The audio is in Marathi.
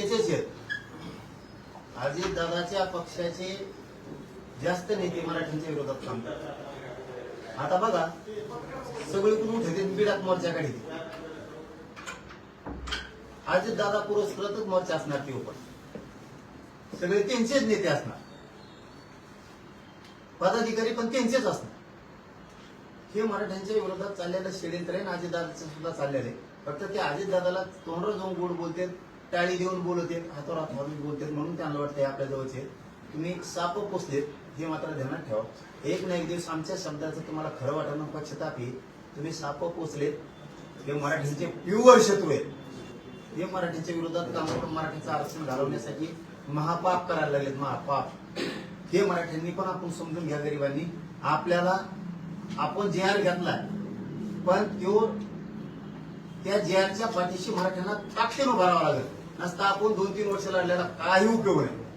त्याचेच आहेत. अजित दादाच्या पक्षाचे जास्त नेते मराठ्यांच्या विरोधात काम करतात. आता बघा सगळीकडून उठते बिडात मोर्चा काढते. अजित दादा पुरस्कृतच मोर्चा असणार ते पण सगळे त्यांचेच नेते असणार. पदाधिकारी पण त्यांचेच असणार. हे मराठ्यांच्या विरोधात चाललेलं षडयंत्र आहे आणि अजितदादाचं सुद्धा चाललेलं आहे. फक्त ते अजितदादाला तोंड जाऊन गोड बोलतात टाळी देऊन बोलत आहेत हातावर हात घालून बोलतात म्हणून त्यांना वाटतं आपल्या जवळचे. तुम्ही साप पोचलेत हे मात्र ध्यानात ठेवा. एक ना एक दिवस आमच्या शब्दाचं तुम्हाला खरं वाटणं पश्चाताप येईल तुम्ही साप पोचलेत हे मराठीचे प्युअर शत्रू आहेत. हे मराठीच्या विरोधात काम करून मराठीचं आरक्षण घालवण्यासाठी महापाप करायला लागलेत महापाप. हे मराठ्यांनी पण आपण समजून घ्या गरिबांनी. आपल्याला आपण जे आर घातला पण तो त्या ज्यांच्या पाठीशी मराठ्यांना ताकदीनं उभारावं लागेल. नसता आपण दोन तीन वर्ष लढल्याला काही उपयोग नाही.